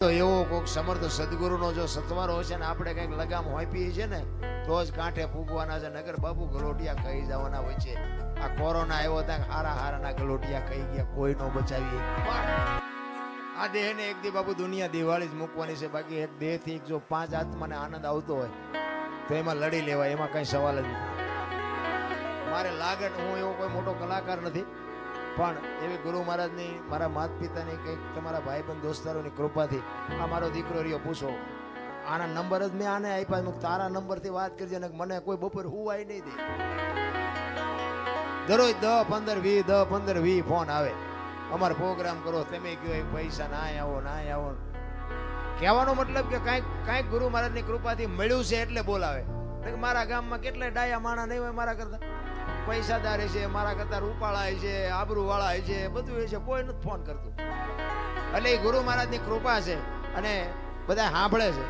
તો એવો કોઈક સમર્થ સદગુરુનો જો સત્વારો છે ને આપણે કંઈક લગામ હોઈપી છે ને, તો જ કાંઠે ફૂગવાના છે. નગર બાપુ ગલોટિયા કહી જવાના હોય છે. આ કોરોના આવ્યો ત્યાં હારા હારાના ગલોટિયા કહી ગયા કોઈ નો બચાવીએ આ દેહને એક દી બાપુ દુનિયા દિવાળી જ મૂકવાની છે. બાકી એક દેહથી જો પાંચ આત્માને આનંદ આવતો હોય, તો એમાં લડી લેવાય. એમાં કઈ સવાલ જ નથી. મારે લાગે હું એવો કોઈ મોટો કલાકાર નથી. પણ એવી ગુરુ મહારાજની, મારા માતા પિતાની કંઈક તમારા ભાઈબંધ દોસ્તારોની કૃપાથી આ મારો દીકરો રહ્યો, પૂછો. આના નંબર જ મેં આને આપ્યા મેં તારા નંબરથી વાત કરજે ને મને કોઈ બપોર હુવાય નહીં દે. દરરોજ દસ પંદર વી દસ પંદર વી ફોન આવે. અમારો પ્રોગ્રામ કરો, તમે કયો એ પૈસા ના આવો ના આવો. કહેવાનો મતલબ કે કાંઈક કાંઈક ગુરુ મહારાજની કૃપાથી મળ્યું છે એટલે બોલાવે. મારા ગામમાં કેટલાય ડાયા માણા નહીં હોય મારા કરતા. પૈસાદાર છે, મારા કરતા રૂપાળા છે આબરૂ વાળા છે, બધું છે, કોઈ નથી ફોન કરતું. એટલે એ ગુરુ મહારાજની કૃપા છે અને બધા સાંભળે છે.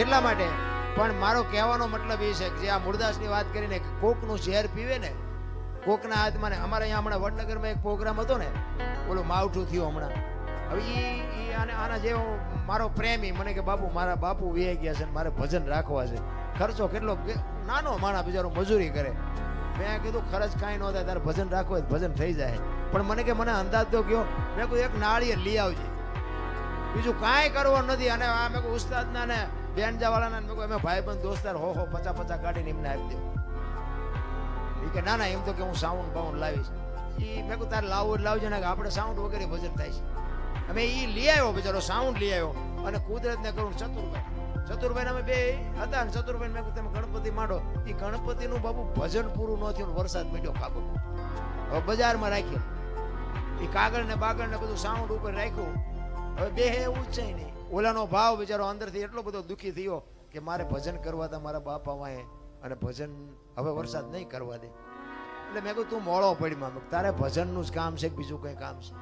એટલા માટે પણ મારો કહેવાનો મતલબ એ છે કે જે આ મૂળદાસની વાત કરીને કોક કોકનું ઝેર પીવે ને, કોકના હાથમાં ને, અમારે અહીંયા હમણાં વડનગરમાં એક પ્રોગ્રામ હતો ને, ઓલું માવઠું થયું હમણાં. હવે એ આને, આના જેવો મારો પ્રેમી, મને કે બાપુ, મારા બાપુ વ્યાઈ ગયા છે ને, મારે ભજન રાખવા છે. ખર્ચો કેટલો નાનો માણા બિચારો મજૂરી કરે. મેં કીધું, ખર્ચ કાંઈ ન થાય, તારે ભજન રાખવું હોય ભજન થઈ જાય. પણ મને કે, મને અંદાજ તો કયો. મેં કીધું, એક નાળીએ લઈ આવજે. બીજું કાંઈ કરવાનું નથી. અને આ મેં કહ્યું ઉસ્તાદના ને બેનજાવાળાના મેં કહ્યું અમે ભાઈબંધ દોસ્તાર હો હો, પચા પચા કાઢીને એમને આપી દઉં એ કે, ના ના, એમ તો કે હું સાઉન્ડ બાઉન્ડ લાવીશ. એ મેં કહ્યું તારે લાવવું લાવજો, ને આપણે સાઉન્ડ વગેરે ભજન થાય છે. અમે એ લઈ આવ્યો, બિચારો સાઉન્ડ લઈ આવ્યો. અને કુદરતને કહું ચતુરભાઈ ચતુરભાઈ અમે બે હતા ને ચતુરભાઈ મેં તમે ગણપતિ માંડો. એ ગણપતિનું બાબુ ભજન પૂરું ન થયું, વરસાદ મળ્યો ખાબો. હવે બજારમાં રાખ્યો એ કાગળ ને બાગળ ને બધું સાઉન્ડ ઉપર રાખ્યું. હવે બે એવું જ છે નહીં ઓલાનો ભાવ બિચારો અંદરથી એટલો બધો દુઃખી થયો કે મારે ભજન કરવા હતા મારા બાપા વાંહે અને ભજન હવે વરસાદ નહીં કરવા દે. એટલે મેં કહ્યું તું મોળો પડી માં તારે ભજનનું જ કામ છે બીજું કંઈ કામ છે?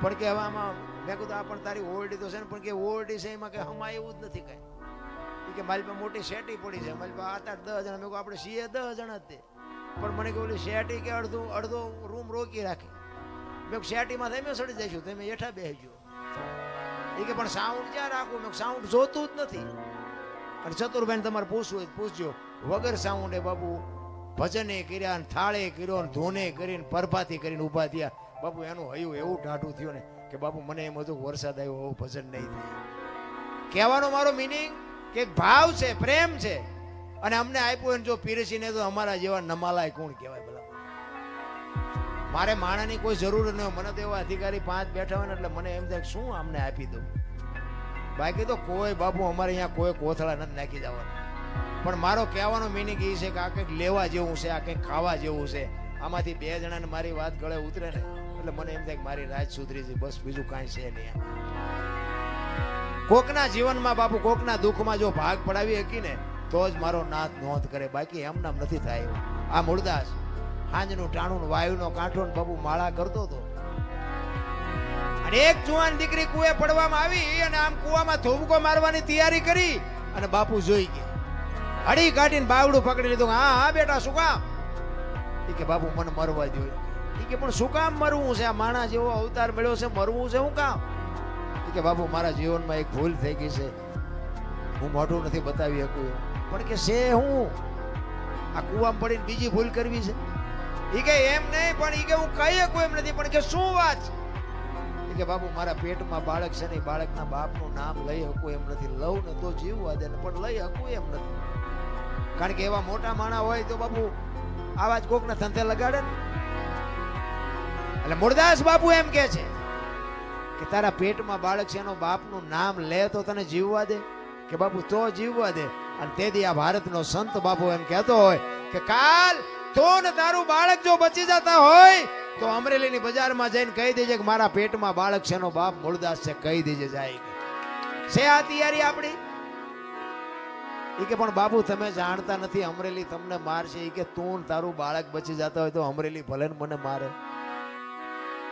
પણ કે હવે આમાં મેં કહ્યું આ પણ તારી ઓરડી તો છે ને, પણ કે ઓરડી છે એમાં કે હમા એવું જ નથી કઈ. કે મારી પાસે મોટી શેટી પડી છે. મારી પાસે આઠ આઠ દસ જણા. મેં કહ્યું આપણે સીએ દસ જણા તે. પણ મને કે ઓલી શેટી કે અડધો અડધો રૂમ રોકી રાખી. મેં શેટીમાં તમે સડી જઈશું તમે હેઠા બેસજો. એ કે, પણ સાઉન્ડ ક્યાં રાખવું મેં સાઉન્ડ જોતું જ નથી. અને ચતુરભાઈ તમારે પૂછવું હોય પૂછજો. વગર સાઉન્ડે બાબુ ભજને કર્યા થાળે કર્યો ને ધોને કરીને પરભાથી કરીને ઊભા થયા. બાપુ, એનું હયું એવું ટાઢું થયું ને કે, બાપુ, મને એમ હતું વરસાદ આવ્યો ભજન નહીં થાય. કહેવાનો મારો મિનિંગ કે ભાવ છે, પ્રેમ છે. અને અમને આપ્યું હોય ને જો પીરસીને તો અમારા જેવા નમાલાય કોણ કહેવાય ભલા? મારે માણાની કોઈ જરૂર ન હોય. મને તો એવા અધિકારી પાંચ બેઠા હોય ને એટલે મને એમ થાય શું અમને આપી દઉં? બાકી તો કોઈ બાપુ અમારે અહીંયા કોઈ કોથળા નથી નાખી જવાનું. પણ મારો કહેવાનો મિનિંગ એ છે કે આ કંઈક લેવા જેવું છે, આ કંઈક ખાવા જેવું છે. આમાંથી બે જણાને મારી વાત ગળે ઉતરે ને એટલે મને એમ થાય કે મારી રાજ સુધરી છે. બસ બીજું કાંઈ છે નહીં. કોકના જીવનમાં બાપુ કોકના દુઃખમાં જો ભાગ પડાવી શકી ને, તો જ મારો નાથ નોંધ કરે. બાકી એમનામ નથી થાય આ મૂળદાસ હાંજનું ટાણું વાયુનો કાંઠો ને બાપુ માળા કરતો હતો. અને એક જુવાન દીકરી કુએ પડવામાં આવી અને આમ કુવામાં ધોબકો મારવાની તૈયારી કરી અને બાપુ જોઈ ગયા. હડી કાઢીને બાવડું પકડી લીધું. હા હા, બેટા, શું કામ? એ કે, બાપુ, મને મરવા જોઈએ એ કે, પણ શું કામ મરવું છે? આ માણા જેવો અવતાર મળ્યો છે, મરવું છે શું કામ? કે બાપુ મારા જીવનમાં એક ભૂલ થઈ ગઈ છે. હું મોઢું નથી બતાવી શકું. પણ કે છે હું? આ કુવામાં પડીને બીજી ભૂલ કરવી છે? એ કે એમ નહીં, પણ એ કે હું કહી શકું એમ નથી. પણ કે શું વાત છે? કે બાપુ મારા પેટમાં બાળક છે ને બાળકના બાપનું નામ લઈ શકું એમ નથી. લઉં ને તો જીવવા દે ને, પણ લઈ શકું એમ નથી. કારણ કે એવા મોટા માણા હોય તો બાપુ આવા જ કોકના ધંધે લગાડે ને. એટલે મુરદાસ બાપુ એમ કે છે. કે તારા પેટમાં બાળક છે, એનો બાપનું નામ લે તો તને જીવવા દે? કે બાપુ, તો જીવવા દે? અને તેથી આ ભારતનો સંત બાપુ એમ કહેતો હોય કે, કાલ તો ને તારું બાળક જો બચી જતા હોય, તો અમરેલીની બજારમાં જઈને કહી દેજે કે મારા પેટમાં બાળક છે, એનો બાપ મૂળદાસ છે. કહી દેજે જાય છે આ તૈયારી આપણી? એ કે, પણ બાપુ, તમે જાણતા નથી, અમરેલી તમને મારશે. એ કે તું તારું બાળક બચી જતા હોય તો અમરેલી ભલે મને મારે.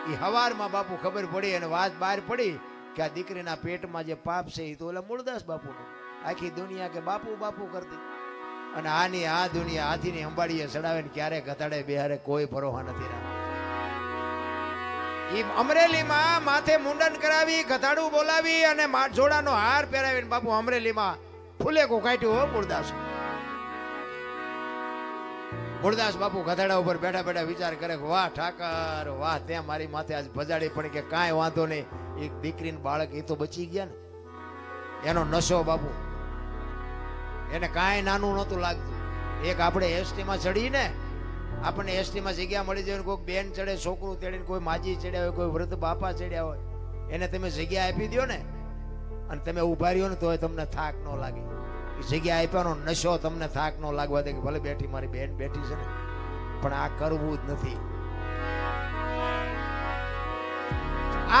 ઈ હવારમાં બાપુ ખબર પડી અને વાત બહાર પડી કે આ દીકરીના પેટમાં જે પાપ છે એ તો ઓલા મૂળદાસ બાપુનું. આખી દુનિયા કે બાપુ બાપુ કરતી. અને આની આ દુનિયા હાથીની અંબાડીએ ચડાવે ને ક્યારે ઘટાડે બિહારે કોઈ ભરોહા નથી રાખતો. ઈ અમરેલીમાં માથે મુંડન કરાવી ઘટાડું બોલાવી અને મા- જોડાનો હાર પહેરાવીને બાપુ અમરેલીમાં ફૂલેકો કાઢ્યું હો મૂળદાસ. મૂળદાસ બાપુ ગધેડા ઉપર બેઠા બેઠા વિચાર કરે કે, વાહ, ઠાકર, વાહ તે મારી માથે આજ ભજાડી પણ કે કાંઈ વાંધો નહીં. એક દીકરીને બાળક એ તો બચી ગયા ને. એનો નશો બાપુ. એને કાંઈ નાનું નહોતું લાગતું. એક આપણે એસટીમાં ચડીને આપણને એસટીમાં જગ્યા મળી જાય ને કોઈક બેન ચડે, છોકરું તેડીને કોઈ માજી ચડ્યા હોય, કોઈ વૃદ્ધ બાપા ચડ્યા હોય, એને તમે જગ્યા આપી દો ને. અને તમે ઊભા રહ્યો ને તો તમને થાક ન લાગે. જગ્યા આપ્યાનો નશો તમને થાક ન લાગવા દે કે ભલે બેઠી મારી બેન બેઠી છે ને, પણ આ કરવું જ નથી.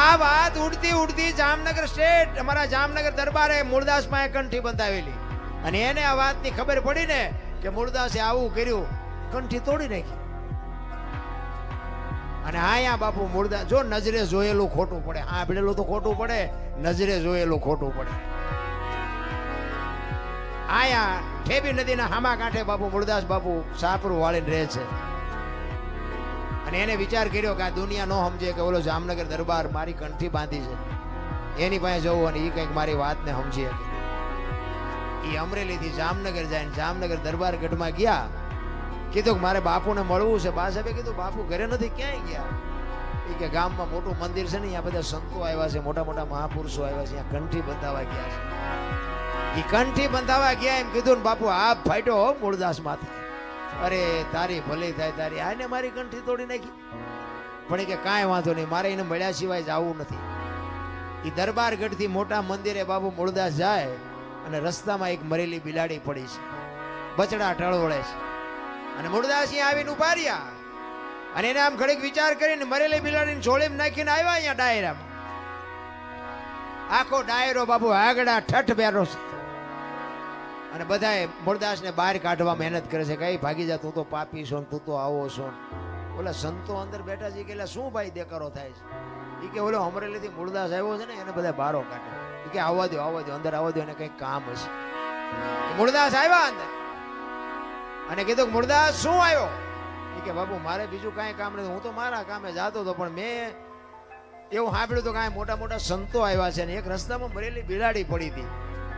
આ વાત ઉડતી ઉડતી જામનગર સ્ટેટ, અમારા જામનગર દરબારે મૂળદાસ પાસે કંઠી બંધાવેલી. અને એને આ વાતની ખબર પડી ને કે મૂળદાસે આવું કર્યું, કંઠી તોડી નાખી. અને આયા બાપુ મૂળદાસ જો નજરે જોયેલું ખોટું પડે સાંભળેલું તો ખોટું પડે, નજરે જોયેલું ખોટું પડે. આયા ઠેબી નદીના હામા કાંઠે બાપુ મૂળદાસ બાપુ સાપરું વાળીને રહે છે. અને એને વિચાર કર્યો કે આ દુનિયા નો સમજે કે ઓલો જામનગર દરબાર મારી કંઠી બાંધી છે. એની પાસે જવું અને એ કંઈક મારી વાતને સમજી શકે. એ અમરેલીથી જામનગર જાય જામનગર દરબાર ગઢમાં ગયા. કીધું કે મારે બાપુને મળવું છે. બા સાહેબે કીધું, બાપુ ઘરે નથી, ક્યાંય ગયા? એ કે, ગામમાં મોટું મંદિર છે ને અહીંયા બધા સંતો આવ્યા છે, મોટા મોટા મહાપુરુષો આવ્યા છે અહીંયા કંઠી બંધાવા ગયા છે. એ કંઠી બંધાવા ગયા એમ કીધું બાપુ, આ ફાટ્યો હો મૂળદાસ માથે અરે, તારી ભલે થાય, તારી આને મારી કંઠી તોડી નાખી. પણ કે કાંઈ વાંધો નહીં, મારે એને મળ્યા સિવાય જવું નથી. એ દરબાર ગઢથી મોટા મંદિરે બાપુ મૂળદાસ જાય અને રસ્તામાં એક મરેલી બિલાડી પડી છે. બચડા ટળવળે છે. અને મૂળદાસ અહીંયા આવીને ઊભા અને એને આમ ઘડીક વિચાર કરીને મરેલી બિલાડીને જોડીમાં નાખીને આવ્યા અહીંયા ડાયરામાં. આખો ડાયરો બાપુ આગડા ઠઠ બેરો છે. અને બધાએ મૂળદાસને બહાર કાઢવા મહેનત કરે છે કઈ ભાગી જા, તું તો પાપી છો તું તો આવો છો. ઓલા સંતો અંદર બેઠા છે કે, એટલે શું ભાઈ દેકારો થાય છે? એ કે, ઓલો અમરેલીથી મૂળદાસ આવ્યો છે ને, એને બધા બારો કાઢે. કે, આવવા દો આવવા દો અંદર આવવા દો એને કંઈક કામ હશે. મૂળદાસ આવ્યા અંદર. અને કીધું કે મૂળદાસ શું આવ્યો? એ કે, બાપુ, મારે બીજું કાંઈ કામ નથી. હું તો મારા કામે જાતો હતો, પણ મેં એવું સાંભળ્યું તો કાંઈ મોટા મોટા સંતો આવ્યા છે ને, એક રસ્તામાં મરેલી બિલાડી પડી હતી.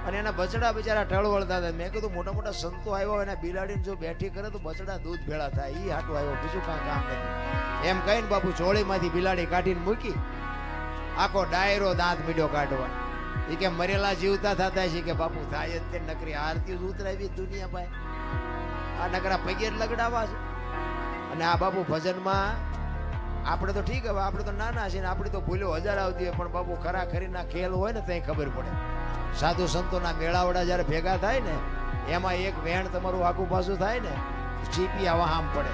અને એના બચડા બિચારા ટળવળતા હતા મેં કીધું, મોટા મોટા સંતો આવ્યો એના બિલાડીને જો બેઠી કરે તો બચડા દૂધ ભેળા થાય. એ હાટું આવ્યો. બીજું કાંઈ કામ નથી. એમ કહીને બાપુ ચોળીમાંથી બિલાડી કાઢીને મૂકી, આખો ડાયરો દાંત મીડ્યો કાઢવા. એ કે મરેલા જીવતા થતા છે. કે બાપુ, થાય જ તે નકરી આરતી જ ઉતરાવી દુનિયા ભાઈ આ નકરા પગે જ લગડાવા છે. અને આ બાપુ ભજનમાં આપણે તો ઠીક હવે, આપણે તો નાના છીએ ને, આપણી તો ભૂલો હજાર આવતી હોય, પણ બાપુ ખરા ખરીના ખેલ હોય ને, ત્યાં ખબર પડે. સાધુ સંતોના મેળાવડા જ્યારે ભેગા થાય ને, એમાં એક વેણ તમારું આખું પાછું થાય ને, ચીપી આવા આમ પડે.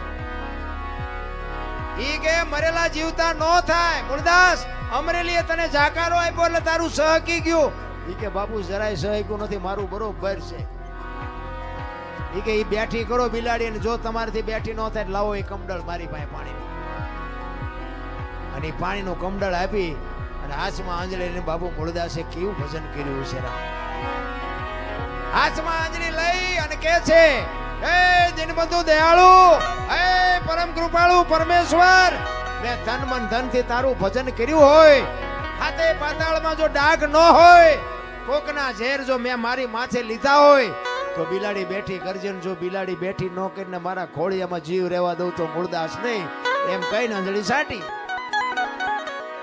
ઈ કે મરેલા જીવતા નો થાય. મુરદાસ, અમરેલીએ તને જાકારો આપ્યો એટલે તારું સહકી ગયું. ઈ કે બાપુ, જરાય સહક્યું નથી, મારું બરોબર છે. ઈ કે ઈ બેઠી કરો બિલાડી અને જો તમારાથી બેઠી ન થાય લાવો એ કમડળ મારી પાસે પાણી અને પાણીનું કમડળ આપી અને હાથમાં આંજળીને બાબુ મૂળદાસે કેવું ભજન કર્યું છે રામ? હાથમાં આંજળી લઈ અને કે છે, હે દિનબંધુ દયાળુ, હે પરમ કૃપાળુ પરમેશ્વર મેં તન મન ધનથી તારું ભજન કર્યું હોય, ખાતે પાતાળમાં જો ડાઘ ન હોય, કોકના ઝેર જો મેં મારી માથે લીધા હોય, તો બિલાડી બેઠી ગર્જન જો બિલાડી બેઠી ન કરીને મારા ખોળિયામાં જીવ રહેવા દઉં તો મૂળદાસ નહીં. એમ કહીને અંજળી સાટી.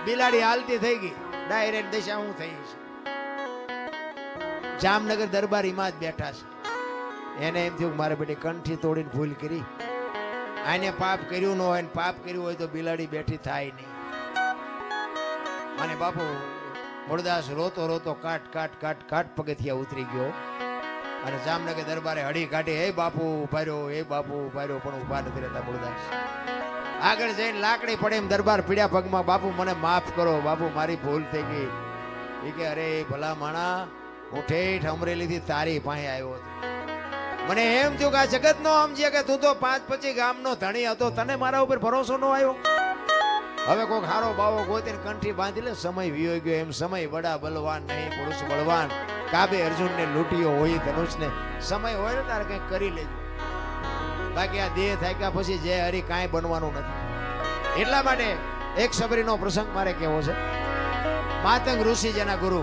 બિલાડી હાલતી થઈ ગઈ. ડાયરેક્ટ દિશા હું થઈ છે. જામનગર દરબારીમાં જ બેઠા છે. એને એમ થયું મારે બેટી કંઠી તોડીને ભૂલ કરી. આને પાપ કર્યું ન હોય પાપ કર્યું હોય તો બિલાડી બેઠી થાય નહીં. અને બાપુ મૂળદાસ રોતો રોતો કાટ કાટ કાટ કાટ પગથિયા ઉતરી ગયો. અને જામનગર દરબારે હળી કાઢી, હે બાપુ, ઊભા રહ્યો, હે બાપુ, ઊભા રહ્યો, પણ ઊભા નથી રહેતા મૂળદાસ આગળ જઈને લાકડી પડે એમ દરબાર પીડ્યા પગમાં, બાપુ, મને માફ કરો. બાપુ, મારી ભૂલ થઈ ગઈ. એ કે, અરે, ભલા માણા, હું ઠેઠ અમરેલીથી તારી પાસે આવ્યો હતો. મને એમ થયું કે આ જગત નો સમજે કે તું તો પાંચ પછી ગામનો ધણી હતો, તને મારા ઉપર ભરોસો ન આવ્યો? હવે કોઈક હારો બાવો ગોતીને કંઠી બાંધી લે, સમય વિયો ગયો એમ, સમય વડા બલવાન નહીં, પુરુષ બળવાન. કાબે અર્જુનને લૂંટ્યો હોય ધનુષને. સમય હોય ને તારે કંઈક કરી લેજો. બાકી આ દેહ થાક્યા પછી જે હરી કાંઈ બનવાનું નથી. એટલા માટે એક સબરીનો પ્રસંગ મારે કેવો છે. માતંગ ઋષિ જેના ગુરુ,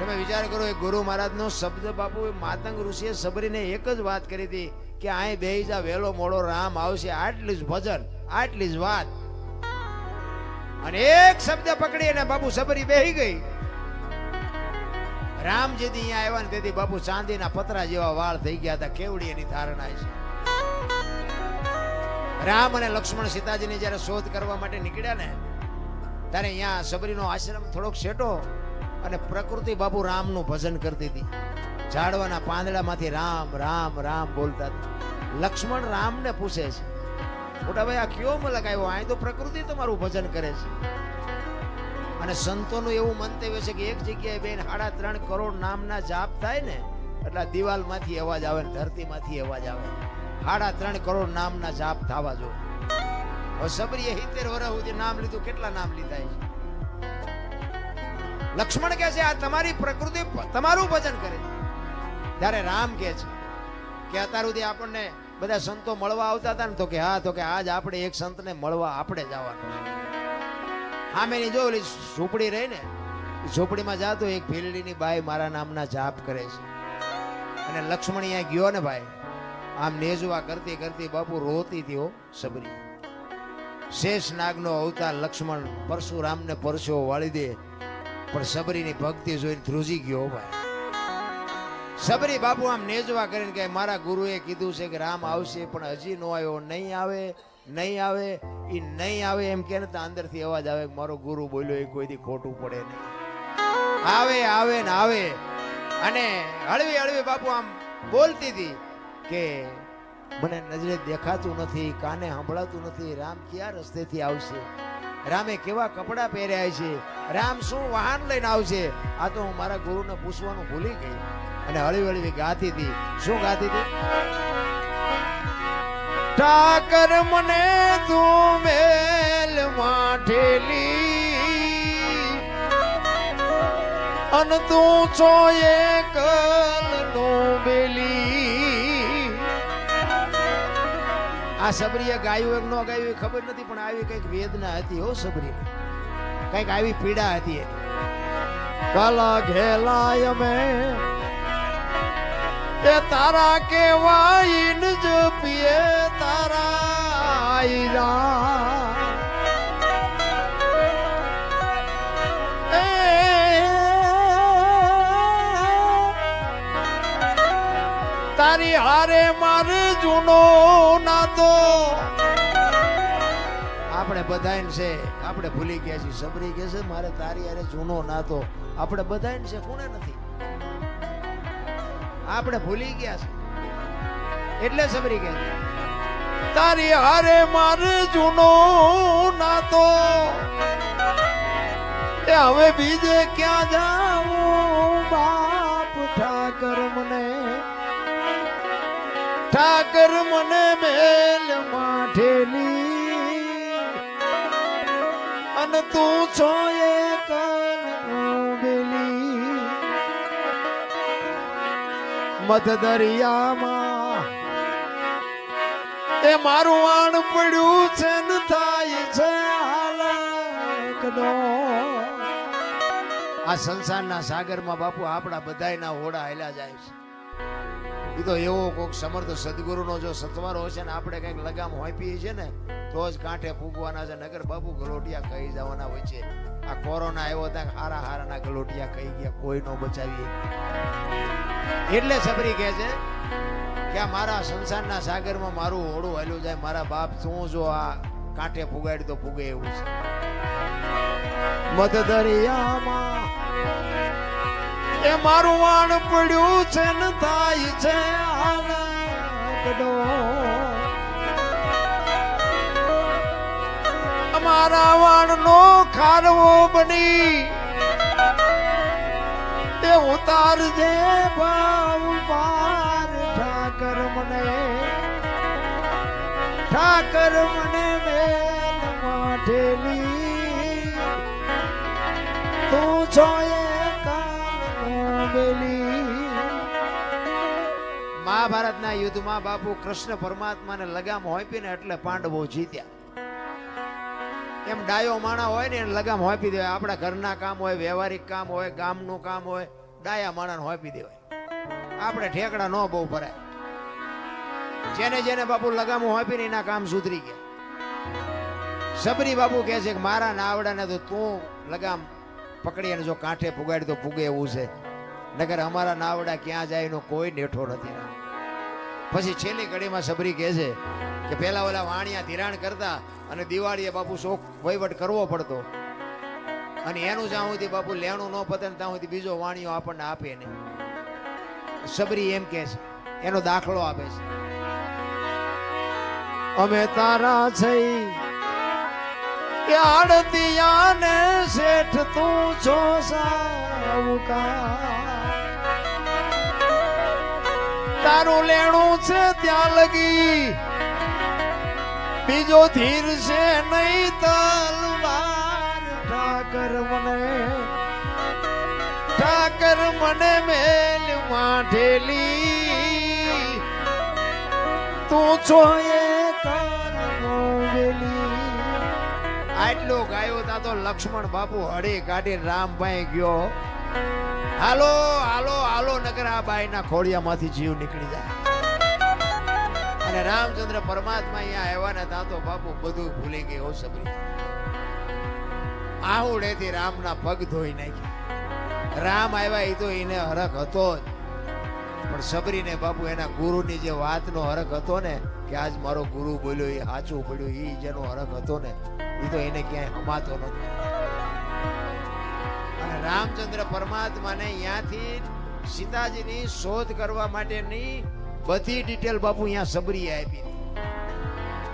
તમે વિચાર કરો, એ ગુરુ મહારાજનો શબ્દ બાપુ, એ માતંગ ઋષિએ સબરીને એક જ વાત કરી હતી કે અહીં બેહી જા વેલો મોડો રામ આવશે, આટલી જ ભજન, આટલી જ વાત. અને એક શબ્દ પકડી અને બાપુ સબરી બેહી ગઈ. રામ જેથી અહીંયા આવ્યા ને તેથી બાપુ ચાંદીના પતરા જેવા વાળ થઈ ગયા હતા. કેવડી એની ધારણા છે. રામ અને લક્ષ્મણ સીતાજીની જ્યારે શોધ કરવા માટે નીકળ્યા ને, ત્યારે અહીંયા સબરીનો આશ્રમ થોડોક શેટો અને પ્રકૃતિ બાપુ રામનું ભજન કરતી હતી. ઝાડવાના પાંદડામાંથી રામ રામ રામ બોલતા હતા. લક્ષ્મણ રામને પૂછે છે, મોટા ભાઈ, આ કયો મલક આવ્યો? અહીં તો પ્રકૃતિ તમારું ભજન કરે છે. અને સંતોનું એવું મંતવ્ય છે કે એક જગ્યાએ બેન સાડા ત્રણ કરોડ નામના જાપ થાય ને, એટલે દિવાલમાંથી અવાજ આવે ને ધરતીમાંથી અવાજ આવે. સાડા ત્રણ કરોડ નામના જાપ થવા જોઈએ. હવે સબરીએ હિતેર વર્ષ સુધી નામ લીધું, કેટલા નામ લીધા છે લક્ષ્મણ કહે છે, આ તમારી પ્રકૃતિ તમારું ભજન કરે છે. ત્યારે રામ કહે છે કે અત્યાર સુધી આપણને બધા સંતો મળવા આવતા હતા ને, તો કે હા, તો કે આજ આપણે એક સંતને મળવા આપણે જવાનું છે. સામેની જો ઓલી ઝૂંપડી રહી ને, ઝૂંપડીમાં જાતો એક ભીલડીની બાઈ મારા નામના જાપ કરે છે. અને લક્ષ્મણ અહીંયા ગયો ને ભાઈ, આમ નેજવા કરતી કરતી બાપુ રોતી તીઓ સબરી. શેષ નાગનો અવતાર લક્ષ્મણ પરશુરામને પરસો વાળી દે, પણ સબરીની ભક્તિ જોઈને ધ્રુજી ગયો ભાઈ. સબરી બાપુ આમ નેજવા કરીને કે, મારા ગુરુએ કીધું છે કે રામ આવશે, પણ હજી નો આવ્યો, નહીં આવે. નહીં આવે એ નહીં આવે એમ કે અંદરથી અવાજ આવે મારો ગુરુ બોલ્યો, એ કોઈથી ખોટું પડે નહીં. આવે આવે ને આવે. અને હળવી હળવી બાપુ આમ બોલતી હતી કે મને નજરે દેખાતું નથી, કાને સંભળાતું નથી, રામ કયા રસ્તેથી આવશે? રામે કેવા કપડાં પહેર્યા છે? રામ શું વાહન લઈને આવશે? આ તો હું મારા ગુરુને પૂછવાનું ભૂલી ગઈ. અને હળવી હળવી ગાતી હતી. શું ગાતી હતી? ઠાકર મને તું મેલ માઠેલી અન તું છો એક બેલી. આ સબરીએ ગાયું એક નો ગાયું એ ખબર નથી, પણ આવી કંઈક વેદના હતી હો સબરી કંઈક આવી પીડા હતી કાલા ઘેલાય મેં એ તારા કેવાઈન જ પીએ તારા આયરા. તારી હારે મારે જૂનો નાતો. આપણે બધાને છે, આપણે ભૂલી ગયા છીએ. સબરી કે છે, મારે તારી હારે જૂનો નાતો. આપણે બધાને છે, કોને નથી? આપણે ભૂલી ગયા છે. એટલે સબરી કે તારી હારે મારે જૂનો નાતો. એ હવે બીજે ક્યાં જાઉં? બાપ ઠાકર મને. ઠાકર મને મેલ માઠેલી. અને તું છો એક મધ દરિયામાં એ મારું આણ પડ્યું છે ને થાય છે આ સંસારના સાગરમાં બાપુ આપણા બધાયના હોડા હેલા જાય છે. એ તો એવો કોઈક સમર્થ સદગુરુનો જો સત્વારો હશે ને આપણે કંઈક લગામ હોંપીએ છે ને તો જ કાંઠે ફૂગવાના છે. નગર બાપુ ગલોટિયા કહી જવાના હોય છે. આ કોરોના આવ્યો ત્યાં હારા હારાના ગલોટિયા કહી ગયા. કોઈ નો બચાવીએ એટલે સબરી કહે છે કે આ મારા સંસારના સાગરમાં મારું હોડું હાલ્યું જાય. મારા બાપ શું જો આ કાંઠે ફુગાડી તો ફૂગે એવું છે. મધ દરિયામાં એ મારું વાણ પડ્યું છે ને થાય છે હાલકડો અમારા વાણનો ખારવો બની. તે ઉતારજે ભાવ પાર. ઠાકર મને ઠાકર મને મેલ માઠેલી. તું છો એ મહાભારતના યુદ્ધમાં બાપુ કૃષ્ણ પરમાત્માને લગામ હોંપીને એટલે પાંડવો જીત્યા. એમ ડાયો માણા હોય ને એને લગામ હોપી દેવાય. આપણા ઘરના કામ હોય, વ્યવહારિક કામ હોય, ગામનું કામ હોય, ડાયા માણાને હોપી દેવાય. આપણે ઠેકડા ન બહુ ભરાય. જેને જેને બાપુ લગામો હોપીને એના કામ સુધરી ગયા. સબરી બાપુ કહે છે કે મારા નાવડાને તો તું લગામ પકડી અને જો કાંઠે પુગાડી તો પુગે એવું છે. નગર અમારા નાવડા ક્યાં જાય એનો કોઈ નેઠો નથી. પછી છેલ્લી ઘડીમાં સબરી કહે છે કે પહેલા ઓલા વાણિયા ધિરાણ કરતા અને દિવાળીએ બાપુ શોખ વહીવટ કરવો પડતો. અને એનું જ્યાં સુધી બાપુ લેણું ન પતે ત્યાં સુધી બીજો વાણિયો આપણને આપે નહીં સબરી એમ કહે છે, એનો દાખલો આપે છે. અમે તારા છે કે આડતિયા ને શેઠ તું છો સાવકાર તારું લેણું છે ત્યાં લગી. બીજો ધીર છે નહીં તલવાર ઠાકર મને ઠાકર મને મેલ માઠેલી તું છો એ આટલો ગાયો તા તો લક્ષ્મણ બાપુ હળી કાઢી રામભાઈ ગયો. હાલો હાલો હાલો નગર ખોડિયામાંથી જીવ નીકળી જાય. અને રામચંદ્ર પરમાત્મા અહીંયા આવ્યા ને ત્યાં બાપુ બધું ભૂલી ગઈ હો સબરી. આહુડેથી રામના પગ ધોઈ નાખ્યા. રામ આવ્યા એ તો એને હરખ હતો જ. પણ સબરીને બાપુ એના ગુરુની જે વાતનો હરખ હતો ને, કે આજ મારો ગુરુ બોલ્યો, એ સાચું પડ્યું એ જેનો હરખ હતો ને એ તો એને ક્યાંય હમાતો અને રામચંદ્ર પરમાત્માને અહીંયાથી સીતાજીની શોધ કરવા માટેની બધી ડિટેલ બાપુ અહીંયા સબરીએ આપી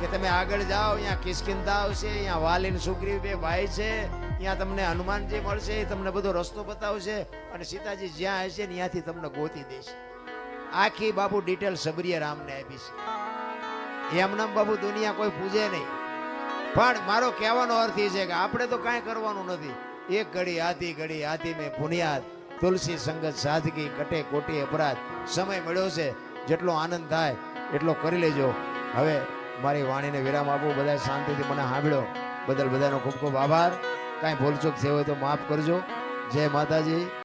કે તમે આગળ જાઓ, અહીંયા કિસ્કિંદા આવશે, અહીંયા વાલીન સુગ્રીવ બે ભાઈ છે ત્યાં તમને હનુમાનજી મળશે, એ તમને બધો રસ્તો બતાવશે અને સીતાજી જ્યાં હશે ત્યાંથી તમને ગોતી દેશે. આખી બાપુ ડિટેલ સબરીએ રામને આપી છે. એમનામ બાપુ દુનિયા કોઈ પૂજે નહીં. પણ મારો કહેવાનો અર્થ એ છે કે આપણે તો કાંઈ કરવાનું નથી. એક ઘડી, આધી ઘડી, આધી મેં પુનિયાદ તુલસી સંગત, સાદગી કટે કોટી અપરાધ. સમય મળ્યો છે, જેટલો આનંદ થાય, એટલો કરી લેજો. હવે મારી વાણીને વિરામ આપો બધા શાંતિથી મને સાંભળ્યો. બદલ બધાનો ખૂબ ખૂબ આભાર. કાંઈ ભૂલચૂક થયો હોય તો માફ કરજો. જય માતાજી.